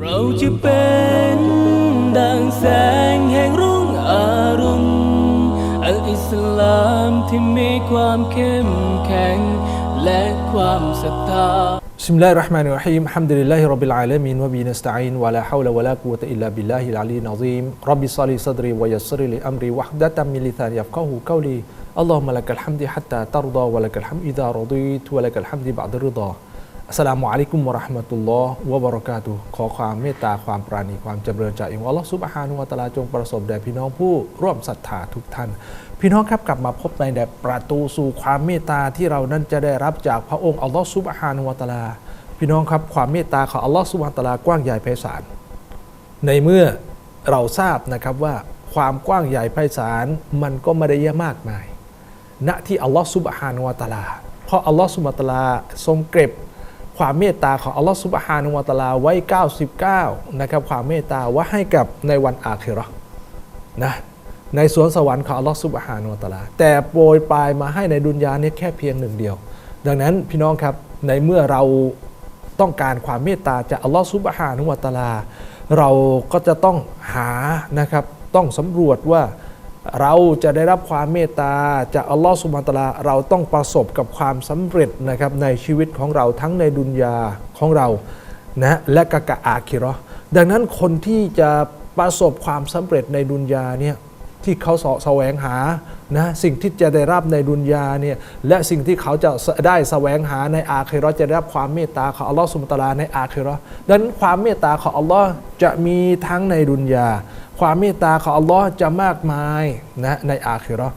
เราจะเป็นดังแสงแห่งรุ่งอรุณอัลอิสลามที่มีความเข้มแข็ง และความศรัทธา بسم الله الرحمن الرحيم الحمد لله رب العالمين وبه نستعين ولا حول ولا قوة إلا بالله العلي العظيم ربي صل لي صدري ويسر لي أمري وحدة من لساني يفقه قولي اللهم لك الحمد حتى ترضى ولك الحمد إذا رضيت ولك الحمد بعد الرضا อั สลามุอะลัยกุมวะราะห์มะตุลลอฮ์วะบะเราะกาตุขอความเมตตาความปราณีความจำเริญจากอัลลอฮ์ซุบฮานุวะตะอาลาจงประสบแด่พี่น้องผู้ร่วมศรัทธาทุกท่าน พี่น้องครับกลับมาพบในแด่ประตูสู่ความเมตตาที่เรานั้นจะได้รับจากพระองค์อัลลอฮ์ซุบฮานุวะตะอาลา พี่น้องครับความเมตตาของอัลลอฮ์ซุบฮานุวะตะอาลากว้างใหญ่ไพศาลในเมื่อเราทราบนะครับว่าความกว้างใหญ่ไพศาลมันก็ไม่ได้เยอะมากมาย ณที่อัลลอฮ์ซุบฮานุวะตะอาลา เพราะอัลลอฮ์ซุบฮานุวะตะอาลาทรงเก็บ ความเมตตาของอัลลอฮ์ซุบฮานุวะตาลาไว้ 99 นะครับ ความเมตตาว่าให้กับในวันอาคิราะห์นะในสวนสวรรค์ของอัลลอฮ์ซุบฮานุวะตาลา แต่โปรยปลายมาให้ในดุนยานี้แค่เพียงหนึ่งเดียว ดังนั้นพี่น้องครับในเมื่อเราต้องการความเมตตาจากอัลลอฮ์ซุบฮานุวะตาลา เราก็จะต้องหานะครับต้องสำรวจว่า เราจะได้รับความเมตตาจากอัลลอฮฺสุบานตะลาเราต้องประสบกับความสำเร็จนะครับในชีวิตของเราทั้งในดุนยาของเรานะและกะกะอาคิรอดังนั้นคนที่จะประสบความสำเร็จในดุนยาเนี่ย ที่เขาสะแสวงหานะสิ่งที่จะได้รับในดุนยาเนี่ยและสิ่งที่เขาจะได้แสวงหาในอาคิรอจะได้รับความเมตตาของอัลลอฮ์สุบตาลาในอาคิรอดังนั้นความเมตตาของอัลลอฮ์จะมีทั้งในดุนยา ความเมตตาของอัลลอฮ์จะมากมายนะในอาคิรอ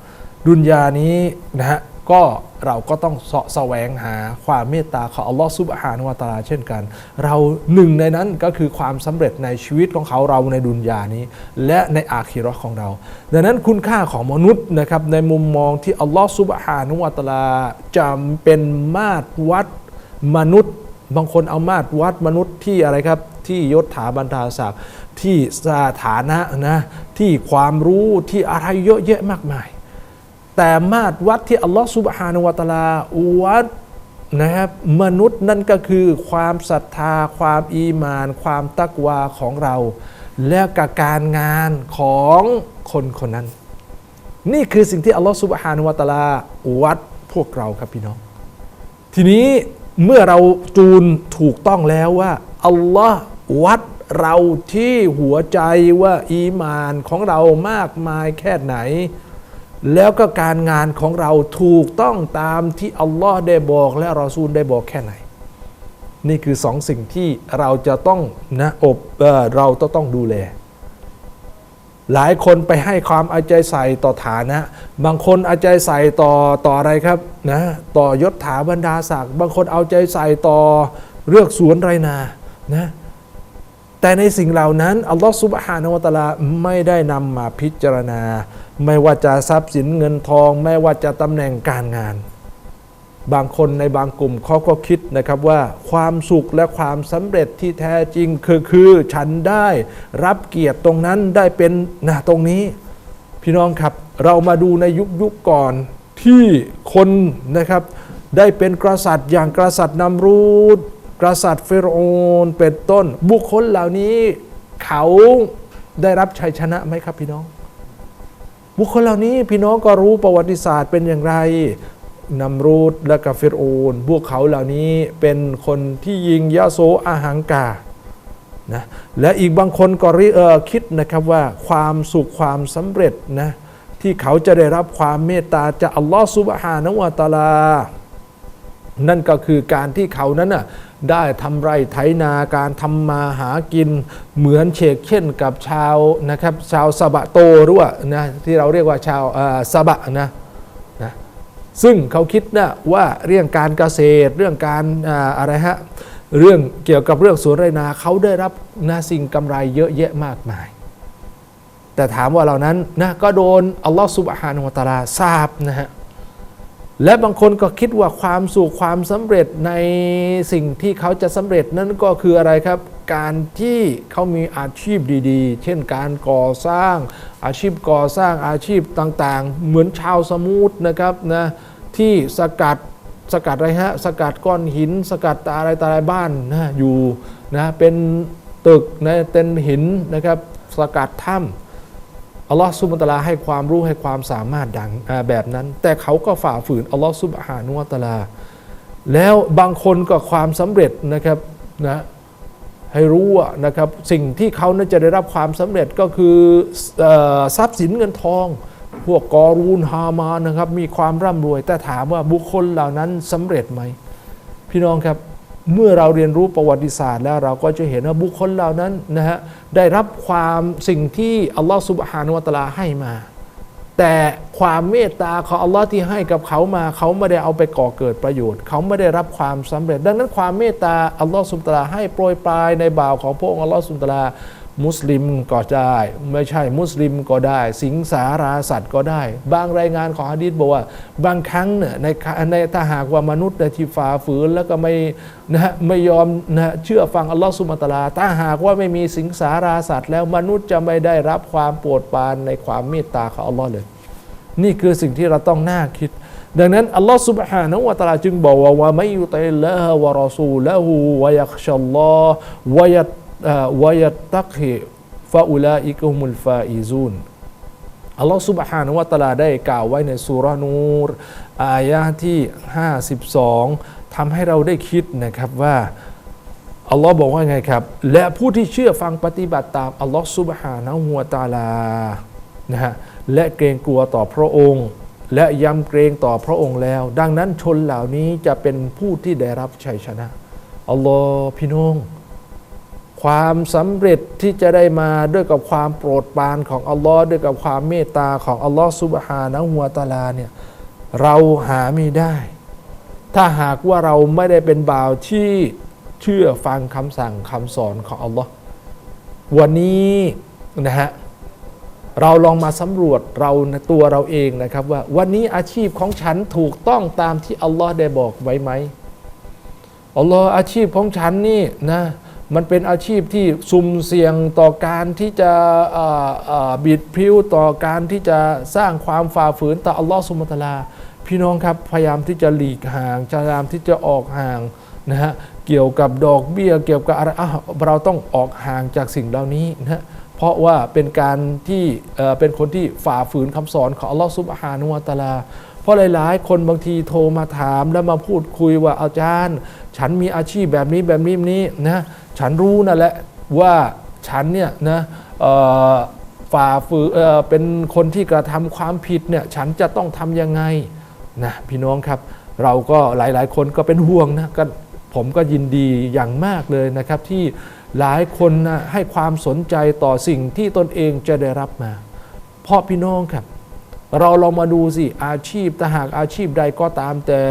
ดุนยานี้นะฮะ ก็เราก็ต้องเสาะแสวงหาความเมตตาของอัลลอฮ์ซุบฮานุวะตาลาเช่นกัน เราหนึ่งในนั้นก็คือความสำเร็จในชีวิตของเขาเราในดุนยานี้ และในอาคิเราะห์ของเรา ดังนั้นคุณค่าของมนุษย์นะครับในมุมมองที่อัลลอฮ์ซุบฮานุวะตาลาจะเป็นมาตรวัดมนุษย์ บางคนเอามาตรวัดมนุษย์ที่อะไรครับที่ยศถาบรรดาศักดิ์ที่สถานะนะที่ความรู้ที่อะไรเยอะแยะมากมาย แต่มาตรวัดที่อัลลอฮฺสุบฮานุวะตาลาวัดนะครับมนุษย์นั่นก็คือความศรัทธา ความอีมาน ความตักวาของเรา และกับการงานของคนคนนั้น นี่คือสิ่งที่อัลลอฮฺสุบฮานุวะตาลาวัดพวกเราครับพี่น้อง ทีนี้เมื่อเราจูนถูกต้องแล้วว่าอัลลอฮ์วัดเราที่หัวใจว่าอีมานของเรามากมายแค่ไหน แล้วก็การงานของเราถูกต้องตามที่อัลลอฮ์ได้บอกและรอซูลได้บอกแค่ไหน นี่คือสองสิ่งที่เราจะต้องนะอบเออเราต้องต้องดูแล หลายคนไปให้ความเอาใจใส่ต่อฐานะ บางคนเอาใจใส่ต่อต่ออะไรครับนะต่อยศถาบรรดาศักดิ์บางคนเอาใจใส่ต่อเรื่องสวนไรนานะ แต่ในสิ่งเหล่านั้นอัลลอฮฺซุบฮานะฮูวตะอาลาไม่ได้นำมาพิจารณา ไม่ว่าจะทรัพย์สินเงินทอง ไม่ว่าจะตำแหน่งการงาน บางคนในบางกลุ่มเขาก็คิดนะครับว่าความสุขและความสำเร็จที่แท้จริงคือคือฉันได้รับเกียรติตรงนั้นได้เป็นนะตรงนี้ พี่น้องครับเรามาดูในยุคยุคก่อนที่คนนะครับได้เป็นกษัตริย์อย่างกษัตริย์นำรูด กษัตริย์เฟโรโอนเป็นต้น บุคคลเหล่านี้เขาได้รับชัยชนะไหมครับพี่น้อง บุคคลเหล่านี้พี่น้องก็รู้ประวัติศาสตร์เป็นอย่างไรนำรูดและกาเฟรโอนพวกเขาเหล่านี้เป็นคนที่ยิงยะโสอาหังกานะและอีกบางคนก็ริเออคิดนะครับว่าความสุขความสำเร็จนะที่เขาจะได้รับความเมตตาจากอัลลอฮฺซุบฮานะวะตาลา นั่นก็คือการที่เขานั้นน่ะ ได้ทำไรไถนาการทำมาหากินเหมือนเชกเช่นกับชาวนะครับชาวสะบะโตหรือว่านะที่เราเรียกว่าชาวสะบะนะนะซึ่งเขาคิดนะว่าเรื่องการเกษตรเรื่องการอาอะไรฮะเรื่องเกี่ยวกับเรื่องสวนไรนาเขาได้รับนะสิ่งกำไรเยอะแยะมากมาย แต่ถามว่าเหล่านั้นนะก็โดนอัลลอฮฺสุบฮานุวะตาลาทราบนะฮะ และบางคนก็คิดว่าความสุขความสำเร็จในสิ่งที่เขาจะสำเร็จนั้นก็คืออะไรครับ การที่เขามีอาชีพดีๆ เช่นการก่อสร้าง อาชีพก่อสร้างอาชีพต่างๆ เหมือนชาวสมุทรนะครับนะที่สกัดสกัดอะไรฮะสกัดก้อนหิน สกัดอะไรตาอะไรบ้านนะอยู่นะเป็นตึกนะเป็นหินนะครับสกัดถ้ำ อัลลอฮ์ซุบตะอาลาให้ความรู้ให้ความสามารถดังแบบนั้น แต่เขาก็ฝ่าฝืนอัลลอฮ์ซุบฮานุวตะอาลา แล้วบางคนก็ความสำเร็จนะครับนะให้รู้นะครับสิ่งที่เขาน่าจะได้รับความสำเร็จก็คือทรัพย์สินเงินทอง พวกกอรูนฮามานนะครับมีความร่ำรวย แต่ถามว่าบุคคลเหล่านั้นสำเร็จไหมพี่น้องครับ เมื่อเราเรียนรู้ประวัติศาสตร์แล้วเราก็จะเห็นว่าบุคคลเหล่านั้นนะฮะได้รับความสิ่งที่อัลลอฮฺสุบฮานุวะตะลาให้มา แต่ความเมตตาของอัลลอฮ์ที่ให้กับเขามา เขาไม่ได้เอาไปก่อเกิดประโยชน์ เขาไม่ได้รับความสำเร็จ ดังนั้นความเมตตาอัลลอฮ์สุบตาลาให้โปรยปลายในบ่าวของพระองค์อัลลอฮ์สุบตลา มุสลิมก็ได้ ไม่ใช่มุสลิมก็ได้ สิงสาราสัตว์ก็ได้ บางรายงานของฮะดีษบอกว่า บางครั้งเนี่ยในในถ้าหากว่ามนุษย์เนี่ยที่ฝ่าฝืนแล้วก็ไม่นะฮะไม่ยอมนะฮะเชื่อฟังอัลลอฮ์สุบฮานะฮูวะตะอาลาถ้าหากว่าไม่มีสิงสาราสัตว์ แล้วมนุษย์จะไม่ได้รับความโปรดปรานในความเมตตาของอัลลอฮ์เลย นี่คือสิ่งที่เราต้องน่าคิด ดังนั้นอัลลอฮ์ سبحانه และ تعالى จึงบอกว่าว่าไม่ยุติลละฮ์วะรอซูละหูวะยักชัลลอฮ์วะยัตเอ่อ วะยัตตักฮิฟะอุลาอิกฮุมุลฟาอิซูนอัลลอฮ์ سبحانه และ تعالى ได้กล่าวไว้ในสุราะห์นูร อายะห์ที่ 52ทำให้เราได้คิดนะครับว่า อัลลอฮ์บอกว่าไงครับ และผู้ที่เชื่อฟังปฏิบัติตามอัลลอฮ์ سبحانه และ تعالى นะฮะและเกรงกลัวต่อพระองค์ และยำเกรงต่อพระองค์แล้ว ดังนั้นชนเหล่านี้จะเป็นผู้ที่ได้รับชัยชนะ อัลลอฮ์พี่น้อง ความสำเร็จที่จะได้มาด้วยกับความโปรดปรานของอัลลอฮ์ด้วยกับความเมตตาของอัลลอฮ์ซุบฮานะฮูวตาลาเนี่ยเราหาไม่ได้ ถ้าหากว่าเราไม่ได้เป็นบ่าวที่เชื่อฟังคำสั่งคำสอนของอัลลอฮ์วันนี้นะฮะเราลองมาสำรวจเราในตัวเราเองนะครับว่าวันนี้อาชีพของฉันถูกต้องตามที่อัลลอฮ์ได้บอกไว้ไหมอัลลอฮ์อาชีพของฉันนี่นะ มันเป็นอาชีพที่สุ่มเสี่ยงต่อการที่จะบิดพิ้วต่อการที่จะสร้างความฝ่าฝืนต่ออัลลอฮ์สุมตลา พี่น้องครับพยายามที่จะหลีกห่างพยายามที่จะออกห่างนะฮะเกี่ยวกับดอกเบี้ยเกี่ยวกับอะไรเราต้องออกห่างจากสิ่งเหล่านี้นะฮะเพราะว่าเป็นการที่เเป็นคนที่ฝ่าฝืนคำสอนของอัลลอฮฺซุบฮานุวะตาลาเพราะหลาย ๆ คนบางทีโทรมาถามแล้วมาพูดคุยว่าอาจารย์ ฉันมีอาชีพแบบนี้แบบนี้นี้นะ ฉันรู้นั่นแหละว่าฉันเนี่ยนะฝ่าฝืนเป็นคนที่กระทำความผิดเนี่ยฉันจะต้องทำยังไงนะพี่น้องครับ เราก็หลายๆ คนก็เป็นห่วงนะก็ผมก็ยินดีอย่างมากเลยนะครับ ที่หลายคนนะให้ความสนใจต่อสิ่งที่ตนเองจะได้รับมา เพราะพี่น้องครับ เราลองมาดูสิอาชีพถ้าหากอาชีพใดก็ตามแต่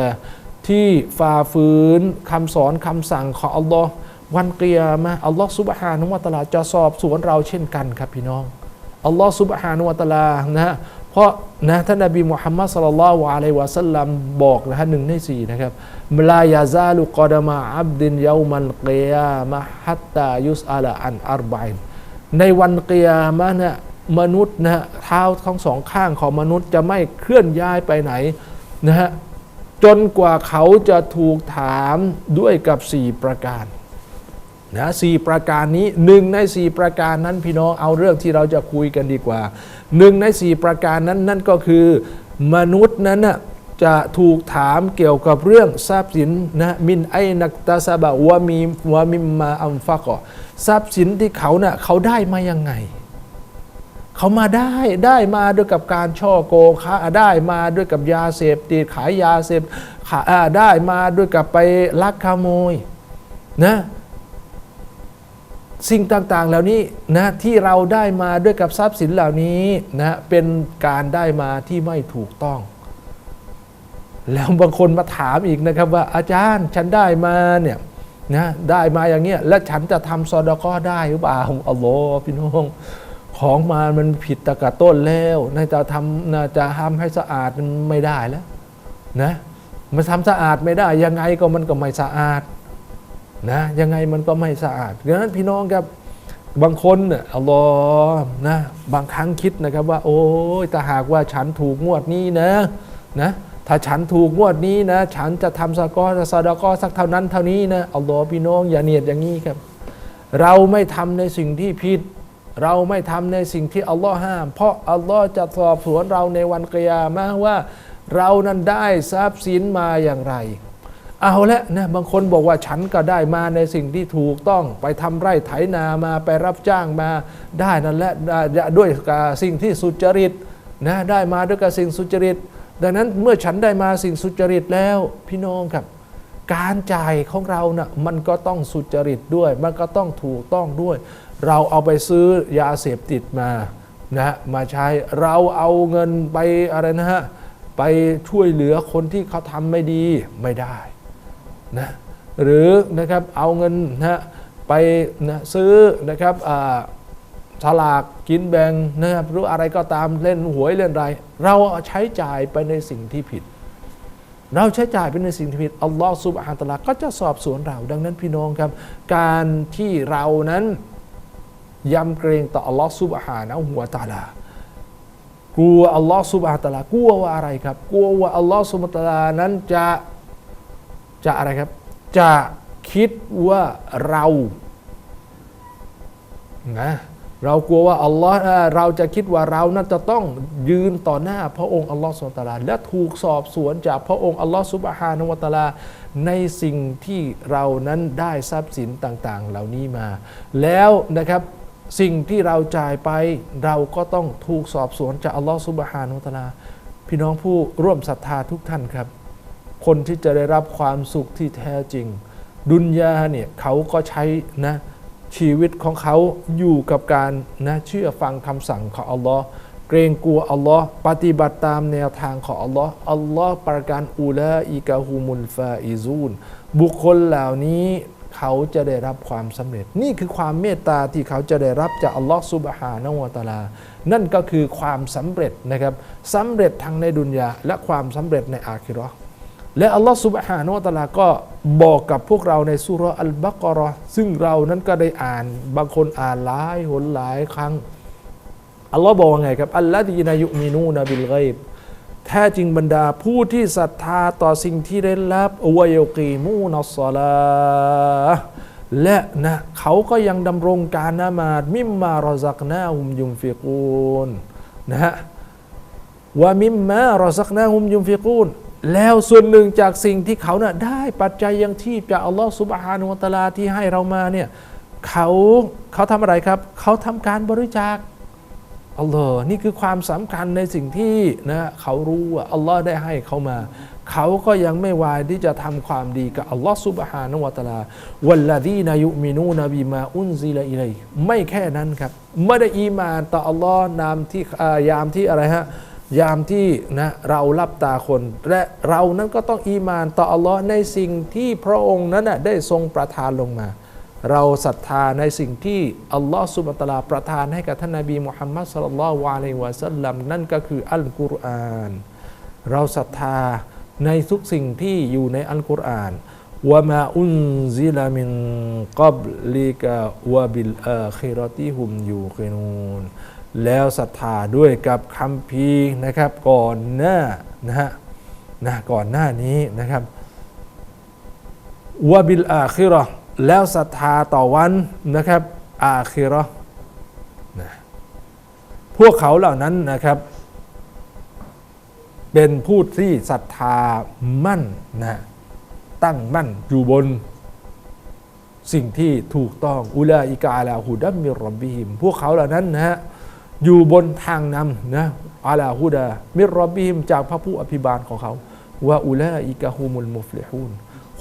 ที่ฝ่าฝืนคำสอนคำสั่งของอัลลอฮ์ วันเกียร์มาอัลลอฮ์ซุบฮานุวะตะลาจะสอบสวนเราเช่นกันครับพี่น้องอัลลอฮ์ซุบฮานุวะตะลานะเพราะนะท่านนบีมุฮัมมัดสัลลัลลอฮุอะลัยวะสัลลัมบอกนะฮะหนึ่งในสี่นะครับมลายาซาลุกอดามะอับดินยามัลเกียามะฮัตตายุสอาลาอันอัรบายนในวันเกียามะเนี่ยมนุษย์นะฮะเท้าทั้งสองข้างของมนุษย์จะไม่เคลื่อนย้ายไปไหนนะฮะจนกว่าเขาจะถูกถามด้วยกับสี่ประการ นะสี่ประการนี้หนึ่งในสี่ประการนั้นพี่น้องเอาเรื่องที่เราจะคุยกันดีกว่าหนึ่งในสี่ประการนั้นนั่นก็คือมนุษย์นั้นน่ะจะถูกถามเกี่ยวกับเรื่องทรัพย์สินนะมินไอนักตาซาบะวะมีวะมิมมาอัมฟักอทรัพย์สินที่เขาเน่ะเขาได้มายังไง เขามาได้ได้มาด้วยกับการช่อโกงค้าได้มาด้วยกับยาเสพติดขายยาเสพขาได้มาด้วยกับไปลักขโมยนะ สิ่งต่างๆ เหล่านี้นะที่เราได้มาด้วยกับทรัพย์สินเหล่านี้นะเป็นการได้มาที่ไม่ถูกต้อง แล้วบางคนมาถามอีกนะครับว่าอาจารย์ฉันได้มาเนี่ยนะได้มาอย่างเงี้ยแล้วฉันจะทำซอดก็ได้หรือเปล่าอัลลอฮ์พี่น้องของมามันผิดตะกะต้นแล้วน่าจะทำน่าจะทำให้สะอาดไม่ได้แล้วนะมันทำสะอาดไม่ได้ยังไงก็มันก็ไม่สะอาด นะยังไงมันก็ไม่สะอาดดังนั้นพี่น้องครับบางคนเนี่ยอัลลอฮ์นะบางครั้งคิดนะครับว่า โอ้ยถ้าหากว่าฉันถูกงวดนี้นะนะถ้าฉันถูกงวดนี้นะ ฉันจะทำสะกอซาดาก็สักเท่านั้นเท่านี้นะอัลลอฮ์พี่น้องอย่าเนียดอย่างนี้ครับ เราไม่ทำในสิ่งที่ผิด เราไม่ทำในสิ่งที่อัลลอฮ์ห้าม เพราะอัลลอฮ์จะสอบสวนเราในวันกิยามะว่า เรานั้นได้ทรัพย์สินมาอย่างไร เอาละนะบางคนบอกว่าฉันก็ได้มาในสิ่งที่ถูกต้องไปทำไร่ไถนามาไปรับจ้างมาได้นั่นแหละด้วยกับสิ่งที่สุจริตนะได้มาด้วยกับสิ่งสุจริต ดังนั้นเมื่อฉันได้มาสิ่งสุจริตแล้วพี่น้องครับ การจ่ายของเรานะ่ะมันก็ต้องสุจริตด้วย มันก็ต้องถูกต้องด้วย เราเอาไปซื้อยาเสพติดมานะมาใช้เราเอาเงินไปอะไรนะฮะไปช่วยเหลือคนที่เขาทำไม่ดีไม่ได้ นะหรือนะครับเอาเงินนะไปนะซื้อนะครับอ่าฉลากกินแบ่งนะครับหรืออะไรก็ตามเล่นหวยเล่นอะไร เราใช้จ่ายไปในสิ่งที่ผิด เราใช้จ่ายเป็นในสิ่งที่ผิดอัลลอฮ์ซุบฮานตะอาลาก็จะสอบสวนเรา ดังนั้นพี่น้องครับ การที่เรานั้นยำเกรงต่ออัลลอฮ์ซุบฮานะฮูวตาลากลัวอัลลอฮ์ซุบฮานตะอาลากลัวว่าอะไรครับ กลัวว่าอัลลอฮ์ซุบฮานตะอาลานั้นจะ จะอะไรครับ จะคิดว่าเรานะเรากลัวว่าอัลลอฮ์เราจะคิดว่าเรานั้นจะต้องยืนต่อหน้าพระองค์อัลลอฮ์สุบฮานะฮูวะตาลาและถูกสอบสวนจากพระองค์อัลลอฮ์สุบฮานะวะตะอาลา ในสิ่งที่เรานั้นได้ทรัพย์สินต่าง ๆ เหล่านี้มา แล้วนะครับสิ่งที่เราจ่ายไปเราก็ต้องถูกสอบสวนจากอัลลอฮ์สุบฮานะวะตะอาลา พี่น้องผู้ร่วมศรัทธาทุกท่านครับ คนที่จะได้รับความสุขที่แท้จริง ดุนยาเนี่ยเขาก็ใช้นะชีวิตของเขาอยู่กับการนะเชื่อฟังคำสั่งของอัลลอฮ์เกรงกลัวอัลลอฮ์ปฏิบัติตามแนวทางของอัลลอฮ์อัลลอฮ์ประกันอูลาอิกะฮุมุลฟาอิซูนบุคคลเหล่านี้เขาจะได้รับความสำเร็จ นี่คือความเมตตาที่เขาจะได้รับจากอัลลอฮ์ซุบฮานะวะตาลา นั่นก็คือความสำเร็จนะครับสำเร็จทั้งในดุนยาและความสำเร็จในอาคิราะห์ และอัลลอฮฺสุบฮานุตะลาก็บอกกับพวกเราในสุรอัลบักรอซึ่งเรานั้นก็ได้อ่านบางคนอ่านหลายหนหลายครั้งอัลลอฮ์บอกว่าไงครับอัลลอฮฺดีนายุมีนูนบิลไกบแท้จริงบรรดาผู้ที่ศรัทธาต่อสิ่งที่ได้รับอวยกีมูนัสลาและนะเขาก็ยังดำรงการนามาดมิมมารอซักนาฮุมยุมฟิกูนนะฮะว่ามิมมารอซักนาฮุมยุมฟิกูน แล้วส่วนหนึ่งจากสิ่งที่เขาน่ะได้ปัจจัยยังที่จากอัลลอฮ์สุบฮานุวะตาลาที่ให้เรามาเนี่ยเขาเขาทำอะไรครับ เขาทำการบริจาคอัลลอฮ์นี่คือความสำคัญในสิ่งที่นะเขารู้ว่าอัลลอฮ์ได้ให้เขามา เขาก็ยังไม่วายที่จะทำความดีกับอัลลอฮ์สุบฮานุวะตาลาวัลลดีนายุมินูนบีมาอุนซิลอิลัยไม่แค่นั้นครับ ไม่ได้อีมานต่ออัลลอฮ์นามที่อายามที่อะไรฮะ ยามที่นะเรารับตาคน และเรานั้นก็ต้องอีมานต่ออัลลอฮ์ในสิ่งที่พระองค์นั้นนะได้ทรงประทานลงมา เราศรัทธาในสิ่งที่อัลลอฮ์สุบตะลาประทานให้กับท่านนบีมุฮัมมัดสุลลัลลอฮุอะลัยวะสัลลัมนั่นก็คืออัลกุรอาน เราศรัทธาในทุกสิ่งที่อยู่ในอัลกุรอานวะมาอุนซิลามินกับลิกะวะบิลอาคิรติฮุมยูกินูน แล้วศรัทธาด้วยกับคำพีนะครับก่อนหน้านะฮะนะก่อนหน้านี้นะครับวะบิลอาคิราะห์แล้วศรัทธาต่อวันนะครับอาคิราะห์นะพวกเขาเหล่านั้นนะครับ เป็นผู้ที่ศรัทธามั่นนะตั้งมั่นอยู่บนสิ่งที่ถูกต้องอุลาอิกาลาฮูดัมมิรบบิฮิม พวกเขาเหล่านั้นนะฮะ อยู่บนทางนำนะอาลาฮูดามิรรับบิมจากพระผู้อภิบาลของเขาว่าอุลาอิกะฮุมุลมุฟลิฮูน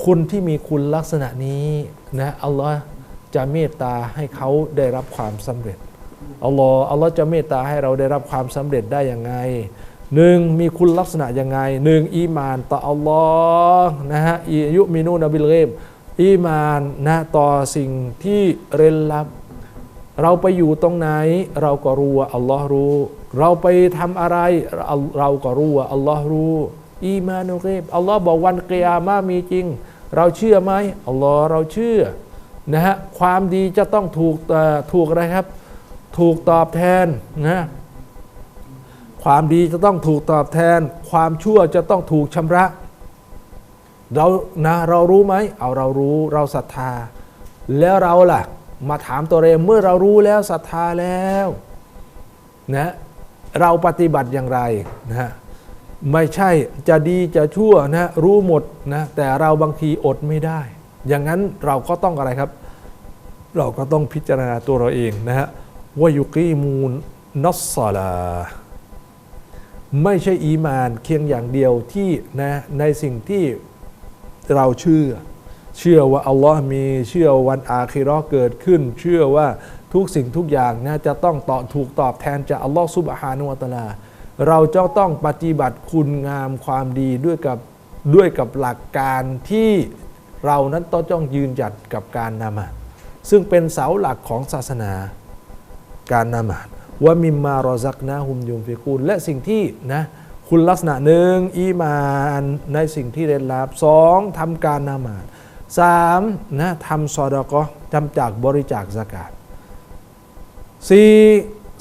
คนที่มีคุณลักษณะนี้นะอัลลอฮ์จะเมตตาให้เขาได้รับความสำเร็จอัลลอฮ์อัลลอฮ์จะเมตตาให้เราได้รับความสำเร็จได้อย่างไงหนึ่งมีคุณลักษณะยังไงหนึ่งอีมานต่ออัลลอฮ์นะฮะอิยุมินูนบิลเกบอีมานนะต่อสิ่งที่เร้นลับ เราไปอยู่ตรงไหน เราก็รู้ว่าอัลลอฮ์รู้ เราไปทำอะไรเราเราก็รู้ว่าอัลลอฮ์รู้ อีมานุเกบอัลลอฮ์บอกวันเกียร์มามีจริง เราเชื่อไหมอัลลอฮ์เราเชื่อนะฮะความดีจะต้องถูกเอ่ถูกอะไรครับ ถูกตอบแทนนะความดีจะต้องถูกตอบแทน ความชั่วจะต้องถูกชำระเรานะเรารู้ไหมเอาเรารู้เราศรัทธา แล้วเราล่ะ มาถามตัวเองเมื่อเรารู้แล้วศรัทธาแล้วนะเราปฏิบัติอย่างไรนะไม่ใช่จะดีจะชั่วนะรู้หมดนะแต่เราบางทีอดไม่ได้ อย่างนั้นเราก็ต้องอะไรครับ เราก็ต้องพิจารณาตัวเราเองนะฮะว่ายุกีมูนนัสซาลาไม่ใช่อีมานเคียงอย่างเดียวที่นะในสิ่งที่เราเชื่อ เชื่อว่าอัลลอฮ์มีเชื่อวันอาคิราะห์เกิดขึ้น เชื่อว่าทุกสิ่งทุกอย่างนะจะต้องตอบถูกตอบแทนจากอัลลอฮ์ซุบฮานุวะตะอาลา เราจะต้องปฏิบัติคุณงามความดีด้วยกับด้วยกับหลักการที่เรานั้นต้องจ้องยืนหยัดกับการนามาดซึ่งเป็นเสาหลักของศาสนาการนามาดว่ามิมมารอซักนะฮุมยุมฟิกูลและสิ่งที่นะคุณลักษณะหนึ่งอีมานในสิ่งที่เรียนรับสองทำการนามาด สามนะทำซอดกะห์ทำจากบริจาคสกาดสี่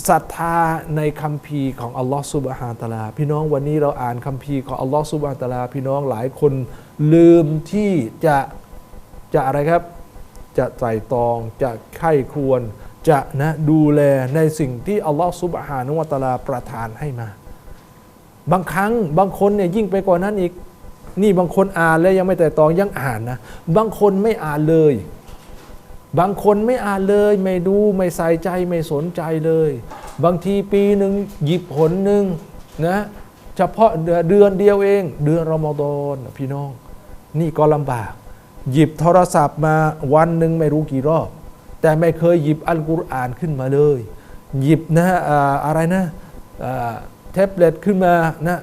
ศรัทธาในคัมภีร์ของอัลลอฮ์ซุบฮานตะลา พี่น้องวันนี้เราอ่านคัมภีร์ของอัลลอฮ์ซุบฮานตะลา พี่น้องหลายคนลืมที่จะจะอะไรครับ จะไตรตองจะไข้ควรจะนะดูแลในสิ่งที่อัลลอฮ์ซุบฮานุวตะลาประทานให้มา บางครั้งบางคนเนี่ยยิ่งไปกว่านั้นอีก นี่บางคนอ่านแล้วยังไม่ไตรตองยังอ่านนะ บางคนไม่อ่านเลย บางคนไม่อ่านเลย ไม่ดูไม่ใส่ใจไม่สนใจเลย บางทีปีหนึ่งหยิบหนหนึ่งนะเฉพาะเดือนเดียวเอง เดือนรอมฎอนพี่น้อง นี่ก็ลำบาก หยิบโทรศัพท์มาวันหนึ่งไม่รู้กี่รอบ แต่ไม่เคยหยิบอัลกุรอานขึ้นมาเลย หยิบนะอะไรนะแท็บเล็ตขึ้นมานะ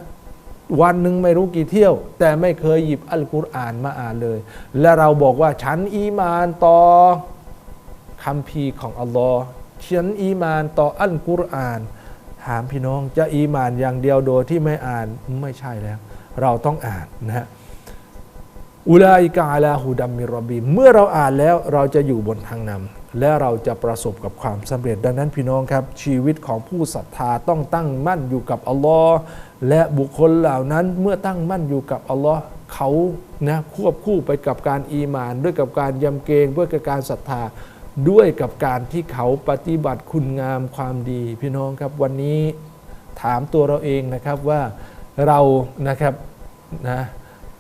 วันหนึ่งไม่รู้กี่เที่ยว แต่ไม่เคยหยิบอัลกุรอานมาอ่านเลย และเราบอกว่าฉันอีมานต่อคำพีของอัลลอฮ์ฉันอีมานต่ออัลกุรอาน ถามพี่น้องจะอีมานอย่างเดียวโดยที่ไม่อ่านไม่ใช่แล้ว เราต้องอ่านนะฮะอุลาอิกาลาฮูดัมมิรบีเมื่อเราอ่านแล้วเราจะอยู่บนทางนำ และเราจะประสบกับความสำเร็จดังนั้นพี่น้องครับ ชีวิตของผู้ศรัทธาต้องตั้งมั่นอยู่กับอัลลอฮ์และบุคคลเหล่านั้นเมื่อตั้งมั่นอยู่กับอัลลอฮ์เขานะควบคู่ไปกับการอีมาน ด้วยกับการยำเกรงด้วยกับการศรัทธาด้วยกับการที่เขาปฏิบัติคุณงามความดี พี่น้องครับวันนี้ถามตัวเราเองนะครับว่าเรานะครับนะ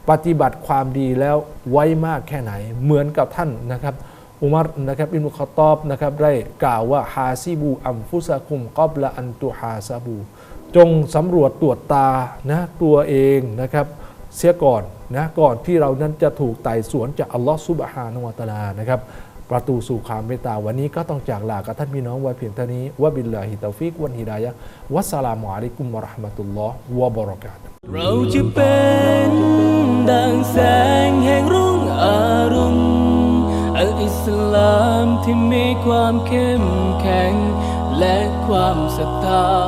ปฏิบัติความดีแล้วไว้มากแค่ไหน เหมือนกับท่านนะครับ อุมัรนะครับอินุขตอบนะครับได้กล่าวว่าฮาซิบูอัมฟุสะคุมกอบละอันตุฮาซาบู จงสำรวจตรวจตานะตัวเองนะครับเสียก่อนนะก่อนที่เรานั้นจะถูกไต่สวนจากอัลลอฮ์ซุบฮานะฮูวะตะอาลานะครับประตูสู่ความเมตตาวันนี้ก็ต้องจากลากับท่านพี่น้องไว้เพียงเท่านี้วะบิลลาฮิตาฟิกวันฮิดายะวัสสลามุอะลัยกุมวะราะห์มะตุลลอฮ์วะบะเราะกาตุเราจะเป็นดังแสงแห่งรุ่งอรุณ อัลอิสลามที่มีความเข้มแข็งและความศรัทธา